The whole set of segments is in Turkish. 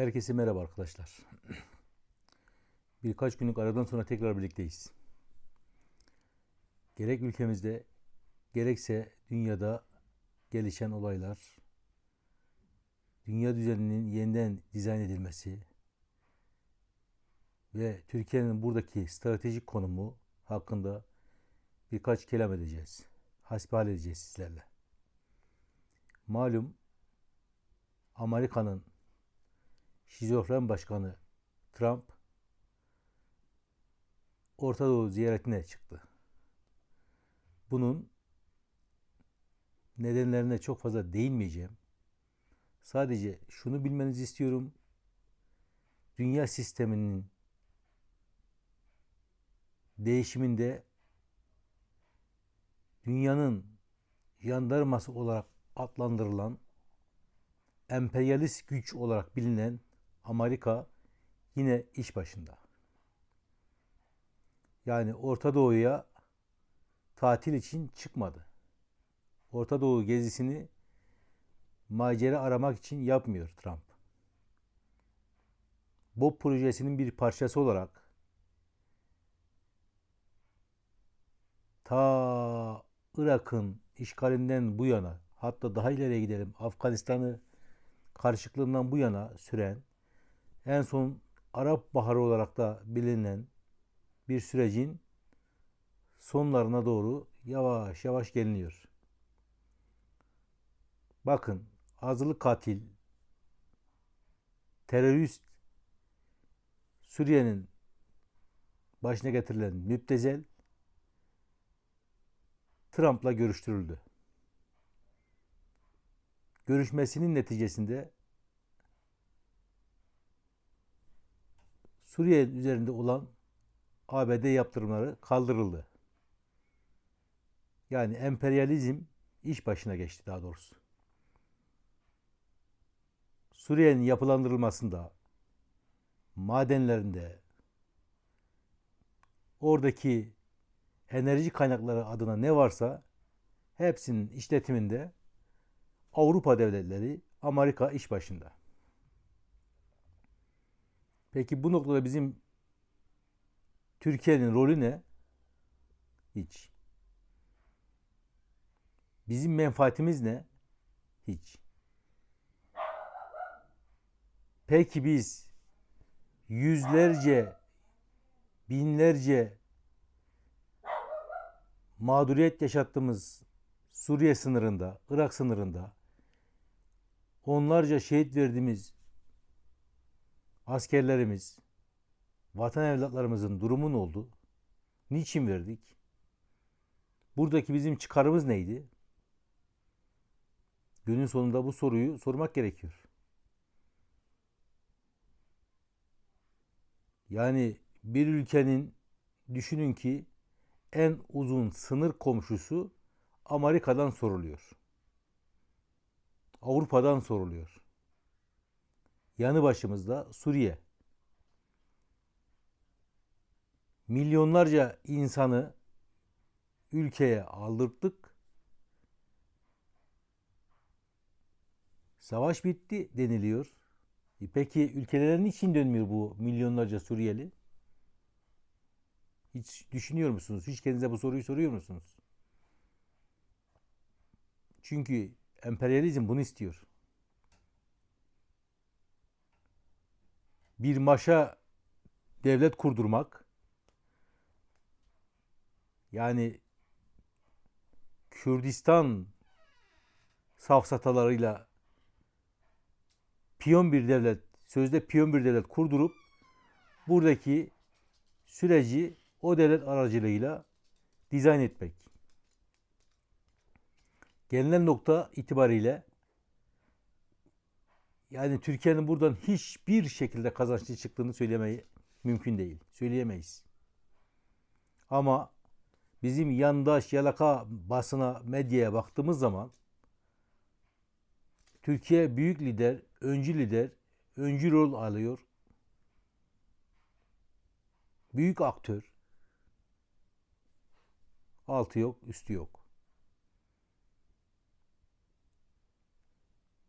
Herkese merhaba arkadaşlar. Birkaç günlük aradan sonra tekrar birlikteyiz. Gerek ülkemizde gerekse dünyada gelişen olaylar, dünya düzeninin yeniden dizayn edilmesi ve Türkiye'nin buradaki stratejik konumu hakkında birkaç kelam edeceğiz. Hasbihal edeceğiz sizlerle. Malum Amerika'nın şizofren başkanı Trump Orta Doğu ziyaretine çıktı. Bunun nedenlerine çok fazla değinmeyeceğim. Sadece şunu bilmenizi istiyorum. Dünya sisteminin değişiminde dünyanın jandarması olarak adlandırılan emperyalist güç olarak bilinen Amerika yine iş başında. Yani Orta Doğu'ya tatil için çıkmadı. Orta Doğu gezisini macera aramak için yapmıyor Trump. Bu projesinin bir parçası olarak ta Irak'ın işgalinden bu yana hatta daha ileriye gidelim Afganistan'ı karışıklığından bu yana süren en son Arap Baharı olarak da bilinen bir sürecin sonlarına doğru yavaş yavaş geliniyor. Bakın azılı katil, terörist Suriye'nin başına getirilen müptezel Trump'la görüştürüldü. Görüşmesinin neticesinde Suriye üzerinde olan ABD yaptırımları kaldırıldı. Yani emperyalizm iş başına geçti daha doğrusu. Suriye'nin yapılandırılmasında, madenlerinde, oradaki enerji kaynakları adına ne varsa hepsinin işletiminde Avrupa devletleri, Amerika iş başında. Peki bu noktada bizim Türkiye'nin rolü ne? Hiç. Bizim menfaatimiz ne? Hiç. Peki biz yüzlerce, binlerce mağduriyet yaşattığımız Suriye sınırında, Irak sınırında onlarca şehit verdiğimiz askerlerimiz, vatan evlatlarımızın durumu ne oldu? Niçin verdik? Buradaki bizim çıkarımız neydi? Günün sonunda bu soruyu sormak gerekiyor. Yani bir ülkenin düşünün ki en uzun sınır komşusu Amerika'dan soruluyor. Avrupa'dan soruluyor. Yanı başımızda Suriye. Milyonlarca insanı ülkeye aldırttık. Savaş bitti deniliyor. E peki ülkelerin için dönmüyor bu milyonlarca Suriyeli? Hiç düşünüyor musunuz? Hiç kendinize bu soruyu soruyor musunuz? Çünkü emperyalizm bunu istiyor. Bir maşa devlet kurdurmak yani Kürdistan safsatalarıyla piyon bir devlet, sözde piyon bir devlet kurdurup buradaki süreci o devlet aracılığıyla dizayn etmek. Gelinen nokta itibariyle yani Türkiye'nin buradan hiçbir şekilde kazançlı çıktığını söylemeyi mümkün değil. Söyleyemeyiz. Ama bizim yandaş yalaka basına, medyaya baktığımız zaman Türkiye büyük lider, öncü lider, öncü rol alıyor. Büyük aktör. Altı yok, üstü yok.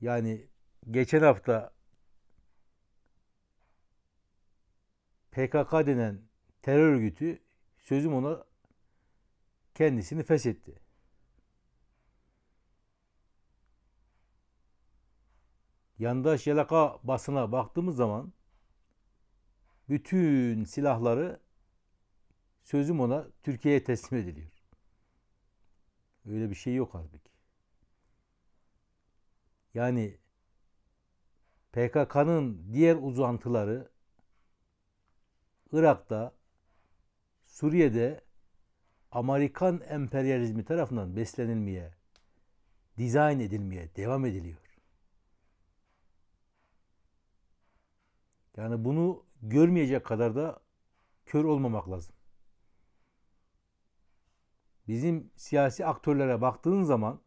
Yani geçen hafta PKK denen terör örgütü sözüm ona kendisini feshetti. Yandaş yalaka basına baktığımız zaman bütün silahları sözüm ona Türkiye'ye teslim ediliyor. Öyle bir şey yok halbuki. Yani PKK'nın diğer uzantıları Irak'ta, Suriye'de Amerikan emperyalizmi tarafından beslenilmeye, dizayn edilmeye devam ediliyor. Yani bunu görmeyecek kadar da kör olmamak lazım. Bizim siyasi aktörlere baktığın zaman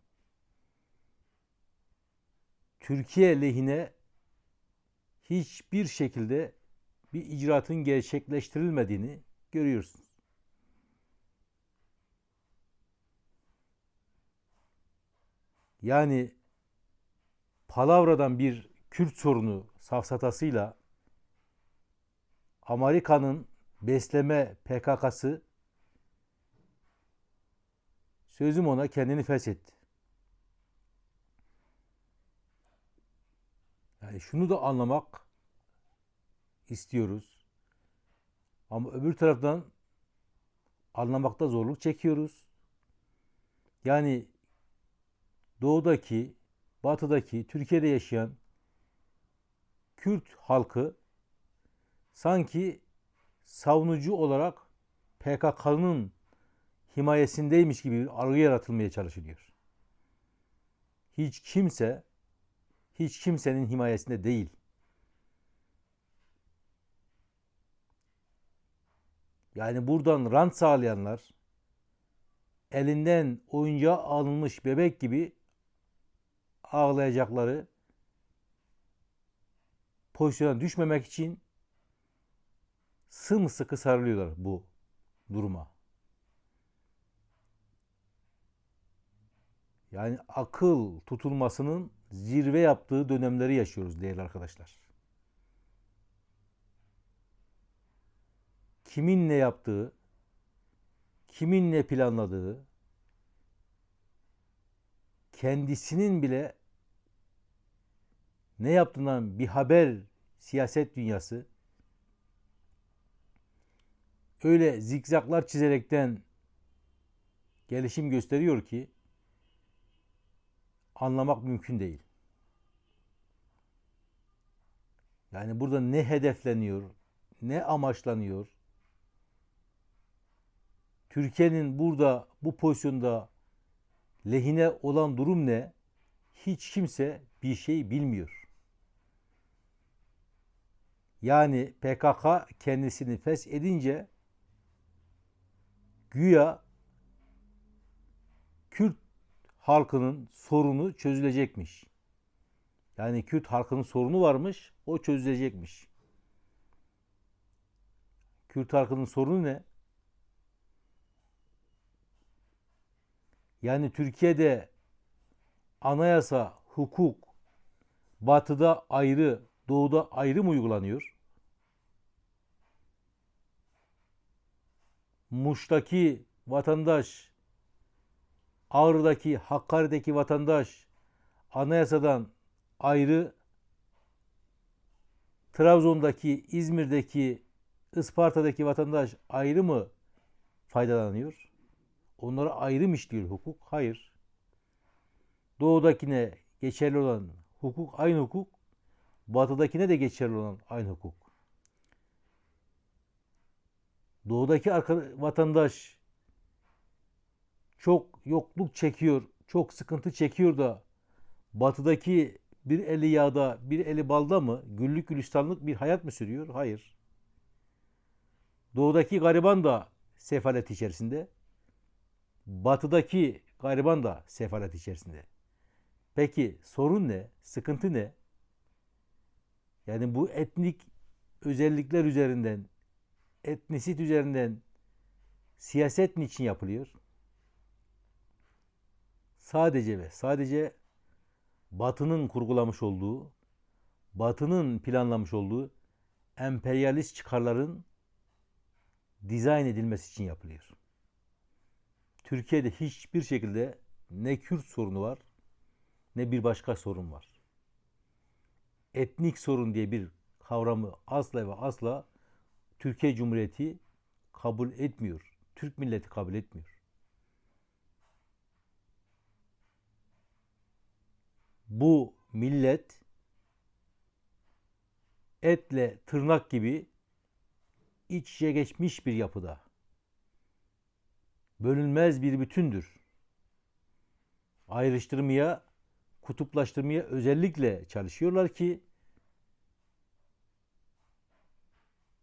Türkiye lehine hiçbir şekilde bir icraatın gerçekleştirilmediğini görüyorsunuz. Yani palavradan bir Kürt sorunu safsatasıyla Amerika'nın besleme PKK'sı sözüm ona kendini feshetti. Yani şunu da anlamak istiyoruz. Ama öbür taraftan anlamakta zorluk çekiyoruz. Yani doğudaki, batıdaki, Türkiye'de yaşayan Kürt halkı sanki savunucu olarak PKK'nın himayesindeymiş gibi bir algı yaratılmaya çalışılıyor. Hiç kimse hiç kimsenin himayesinde değil. Yani buradan rant sağlayanlar elinden oyuncağı alınmış bebek gibi ağlayacakları pozisyona düşmemek için sımsıkı sarılıyorlar bu duruma. Yani akıl tutulmasının zirve yaptığı dönemleri yaşıyoruz değerli arkadaşlar. Kimin ne yaptığı, kimin ne planladığı, kendisinin bile ne yaptığından bir haber siyaset dünyası öyle zikzaklar çizerekten gelişim gösteriyor ki anlamak mümkün değil. Yani burada ne hedefleniyor, ne amaçlanıyor? Türkiye'nin burada bu pozisyonda lehine olan durum ne? Hiç kimse bir şey bilmiyor. Yani PKK kendisini fes edince güya Kürt halkının sorunu çözülecekmiş. Yani Kürt halkının sorunu varmış, o çözülecekmiş. Kürt halkının sorunu ne? Yani Türkiye'de anayasa, hukuk batıda ayrı, doğuda ayrı mı uygulanıyor? Muş'taki vatandaş, Ağrı'daki, Hakkari'deki vatandaş anayasadan ayrı, Trabzon'daki, İzmir'deki, Isparta'daki vatandaş ayrı mı faydalanıyor? Onlara ayrı mı işliyor hukuk? Hayır. Doğudakine geçerli olan hukuk aynı hukuk, batıdakine de geçerli olan aynı hukuk. Doğudaki vatandaş çok yokluk çekiyor, çok sıkıntı çekiyor da batıdaki bir eli yağda, bir eli balda mı güllük gülistanlık bir hayat mı sürüyor? Hayır. Doğudaki gariban da sefalet içerisinde. Batıdaki gariban da sefalet içerisinde. Peki sorun ne? Sıkıntı ne? Yani bu etnik özellikler üzerinden, etnisit üzerinden siyaset niçin yapılıyor? Sadece ve sadece Batı'nın kurgulamış olduğu, Batı'nın planlamış olduğu emperyalist çıkarların dizayn edilmesi için yapılıyor. Türkiye'de hiçbir şekilde ne Kürt sorunu var ne bir başka sorun var. Etnik sorun diye bir kavramı asla ve asla Türkiye Cumhuriyeti kabul etmiyor. Türk milleti kabul etmiyor. Bu millet etle tırnak gibi iç içe geçmiş bir yapıda. Bölünmez bir bütündür. Ayrıştırmaya, kutuplaştırmaya özellikle çalışıyorlar ki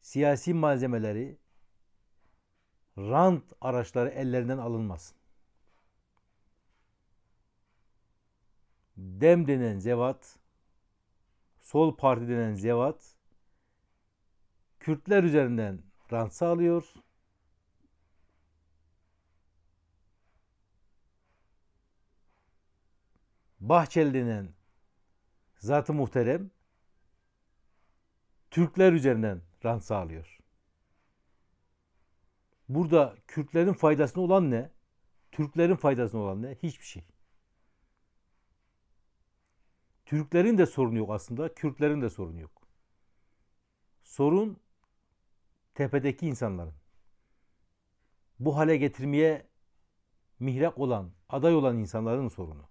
siyasi malzemeleri, rant araçları ellerinden alınmasın. Dem denen zevat, sol parti denen zevat, Kürtler üzerinden rant sağlıyor. Bahçeli denen zat-ı muhterem Türkler üzerinden rant sağlıyor. Burada Kürtlerin faydasına olan ne? Türklerin faydasına olan ne? Hiçbir şey. Türklerin de sorunu yok aslında, Kürtlerin de sorunu yok. Sorun tepedeki insanların. Bu hale getirmeye mihrak olan, aday olan insanların sorunu.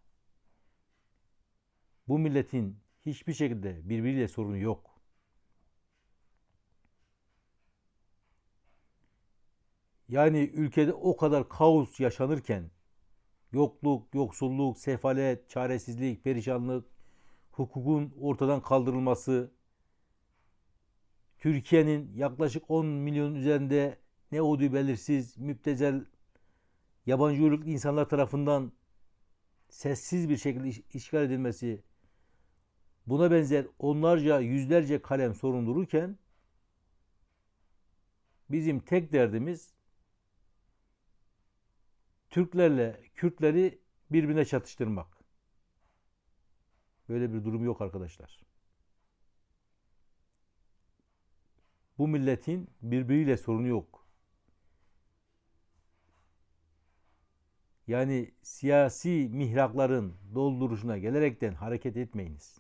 Bu milletin hiçbir şekilde birbiriyle sorunu yok. Yani ülkede o kadar kaos yaşanırken yokluk, yoksulluk, sefalet, çaresizlik, perişanlık, hukukun ortadan kaldırılması, Türkiye'nin yaklaşık 10 milyon üzerinde ne olduğu belirsiz, müptezel, yabancı uyruklu insanlar tarafından sessiz bir şekilde işgal edilmesi, buna benzer onlarca, yüzlerce kalem sorun dururken bizim tek derdimiz Türklerle Kürtleri birbirine çatıştırmak. Böyle bir durum yok arkadaşlar. Bu milletin birbiriyle sorunu yok. Yani siyasi mihrakların dolduruşuna gelerekten hareket etmeyiniz.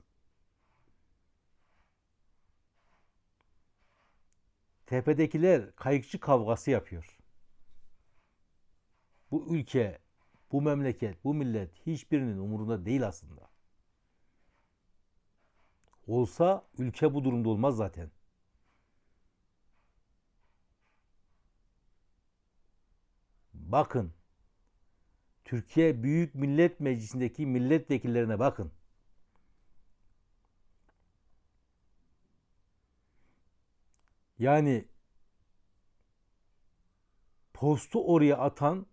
Tepedekiler kayıkçı kavgası yapıyor. Bu ülke, bu memleket, bu millet hiçbirinin umurunda değil aslında. Olsa ülke bu durumda olmaz zaten. Bakın. Türkiye Büyük Millet Meclisi'ndeki milletvekillerine bakın. Yani postu oraya atan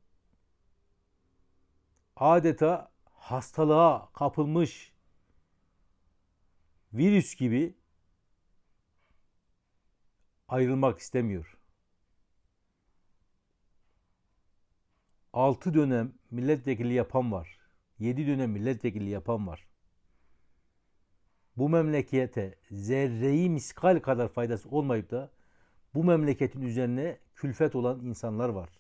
adeta hastalığa kapılmış virüs gibi ayrılmak istemiyor. 6 dönem milletvekili yapan var. 7 dönem milletvekili yapan var. Bu memlekete zerreyi miskal kadar faydası olmayıp da bu memleketin üzerine külfet olan insanlar var.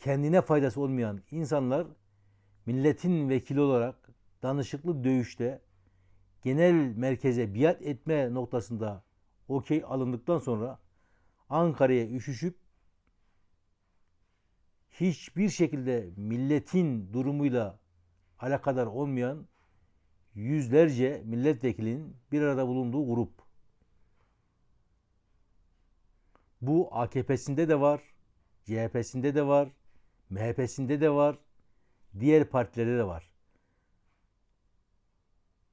Kendine faydası olmayan insanlar milletin vekili olarak danışıklı dövüşte genel merkeze biat etme noktasında okey alındıktan sonra Ankara'ya üşüşüp hiçbir şekilde milletin durumuyla alakadar olmayan yüzlerce milletvekilinin bir arada bulunduğu grup. Bu AKP'sinde de var, CHP'sinde de var, MHP'sinde de var, diğer partilerde de var.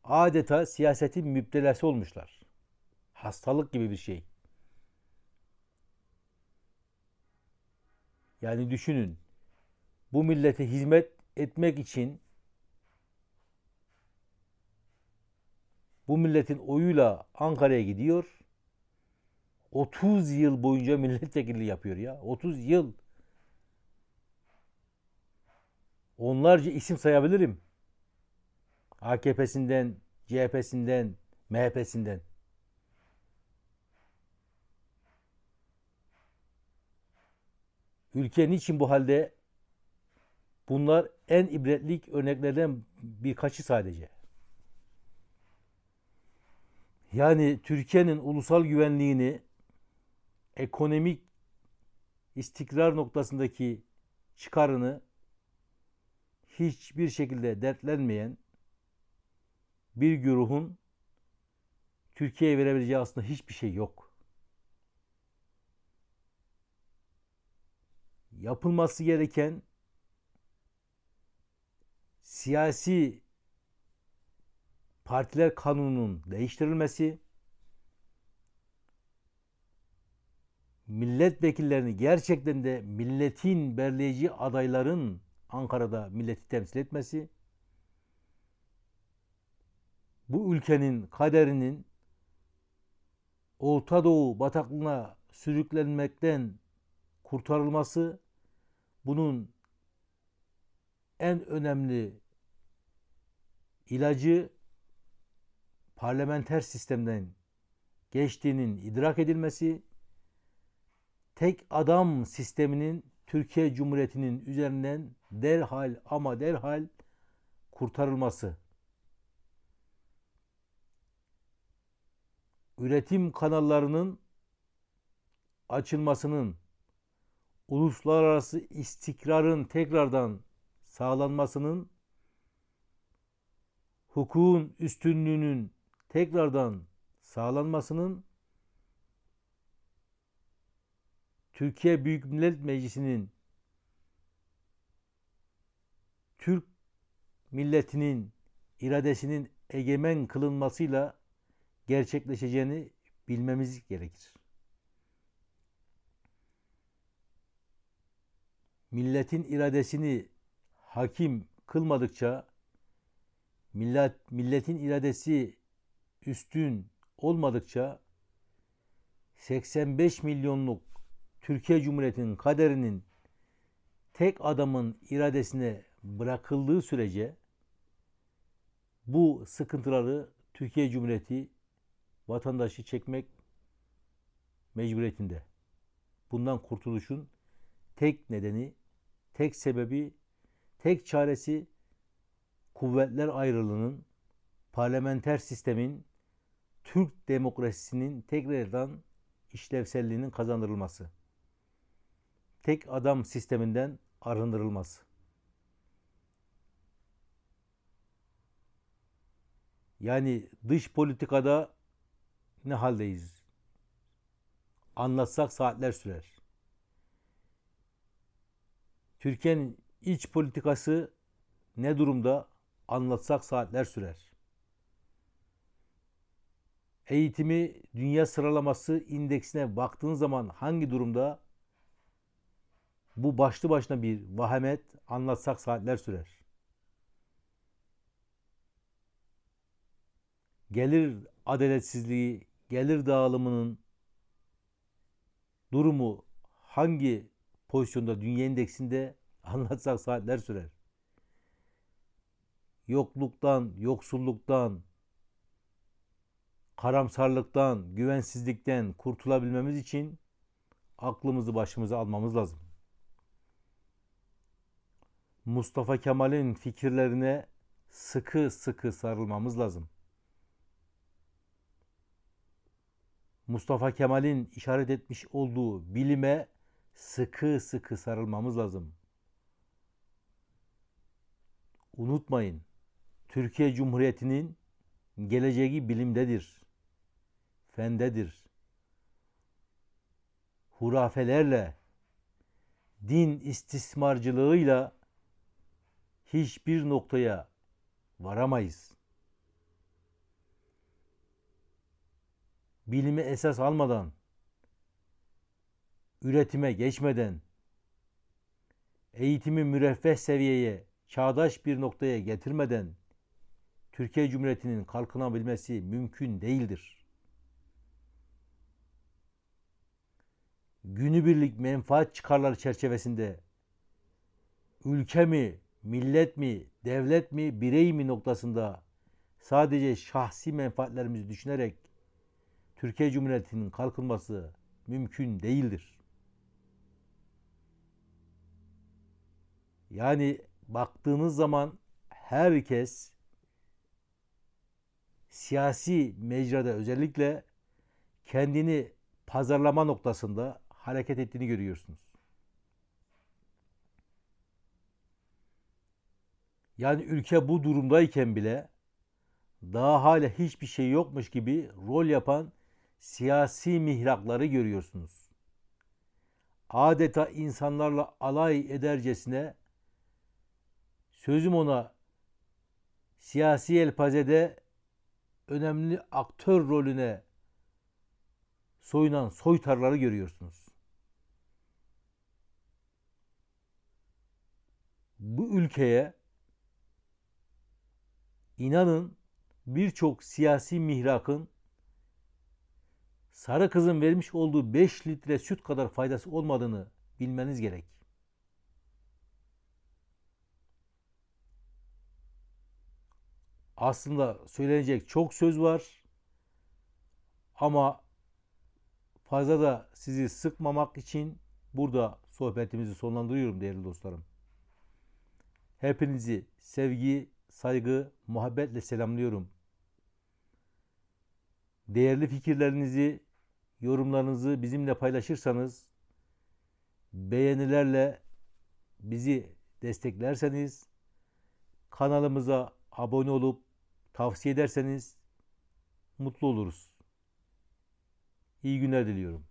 Adeta siyasetin müptelası olmuşlar. Hastalık gibi bir şey. Yani düşünün. Bu millete hizmet etmek için bu milletin oyuyla Ankara'ya gidiyor. 30 yıl boyunca milletvekilliği yapıyor ya. 30 yıl. Onlarca isim sayabilirim. AKP'sinden, CHP'sinden, MHP'sinden. Ülke niçin bu halde? Bunlar en ibretlik örneklerden birkaçı sadece. Yani Türkiye'nin ulusal güvenliğini ekonomik istikrar noktasındaki çıkarını hiçbir şekilde dertlenmeyen bir güruhun Türkiye'ye verebileceği aslında hiçbir şey yok. Yapılması gereken siyasi partiler kanununun değiştirilmesi, milletvekillerini gerçekten de milletin belirleyici adayların Ankara'da milleti temsil etmesi, bu ülkenin kaderinin Orta Doğu bataklığına sürüklenmekten kurtarılması bunun en önemli ilacı parlamenter sistemden geçtiğinin idrak edilmesi, tek adam sisteminin Türkiye Cumhuriyeti'nin üzerinden derhal ama derhal kurtarılması. Üretim kanallarının açılmasının, uluslararası istikrarın tekrardan sağlanmasının, hukukun üstünlüğünün tekrardan sağlanmasının Türkiye Büyük Millet Meclisi'nin Türk milletinin iradesinin egemen kılınmasıyla gerçekleşeceğini bilmemiz gerekir. Milletin iradesini hakim kılmadıkça millet milletin iradesi üstün olmadıkça 85 milyonluk Türkiye Cumhuriyeti'nin kaderinin tek adamın iradesine bırakıldığı sürece bu sıkıntıları Türkiye Cumhuriyeti vatandaşı çekmek mecburiyetinde. Bundan kurtuluşun tek nedeni, tek sebebi, tek çaresi kuvvetler ayrılığının, parlamenter sistemin, Türk demokrasisinin tekrardan işlevselliğinin kazandırılması. Tek adam sisteminden arındırılması. Yani dış politikada ne haldeyiz? Anlatsak saatler sürer. Türkiye'nin iç politikası ne durumda? Anlatsak saatler sürer. Eğitimi dünya sıralaması indeksine baktığın zaman hangi durumda? Bu başlı başına bir vahamet anlatsak saatler sürer. Gelir adaletsizliği, gelir dağılımının durumu hangi pozisyonda dünya indeksinde anlatsak saatler sürer. Yokluktan, yoksulluktan, karamsarlıktan, güvensizlikten kurtulabilmemiz için aklımızı başımıza almamız lazım. Mustafa Kemal'in fikirlerine sıkı sıkı sarılmamız lazım. Mustafa Kemal'in işaret etmiş olduğu bilime sıkı sıkı sarılmamız lazım. Unutmayın, Türkiye Cumhuriyeti'nin geleceği bilimdedir, fendedir. Hurafelerle, din istismarcılığıyla hiçbir noktaya varamayız. Bilimi esas almadan, üretime geçmeden, eğitimi müreffeh seviyeye, çağdaş bir noktaya getirmeden Türkiye Cumhuriyeti'nin kalkınabilmesi mümkün değildir. Günübirlik menfaat çıkarları çerçevesinde ülke mi, millet mi, devlet mi, birey mi noktasında sadece şahsi menfaatlerimizi düşünerek Türkiye Cumhuriyeti'nin kalkınması mümkün değildir. Yani baktığınız zaman herkes siyasi mecrada özellikle kendini pazarlama noktasında hareket ettiğini görüyorsunuz. Yani ülke bu durumdayken bile daha hala hiçbir şey yokmuş gibi rol yapan siyasi mihrakları görüyorsunuz. Adeta insanlarla alay edercesine sözüm ona siyasi elpazede önemli aktör rolüne soyunan soytarları görüyorsunuz. Bu ülkeye inanın birçok siyasi mihrakın sarı kızın vermiş olduğu 5 litre süt kadar faydası olmadığını bilmeniz gerek. Aslında söylenecek çok söz var. Ama fazla da sizi sıkmamak için burada sohbetimizi sonlandırıyorum değerli dostlarım. Hepinizi sevgi, saygı, muhabbetle selamlıyorum. Değerli fikirlerinizi, yorumlarınızı bizimle paylaşırsanız, beğenilerle bizi desteklerseniz, kanalımıza abone olup tavsiye ederseniz mutlu oluruz. İyi günler diliyorum.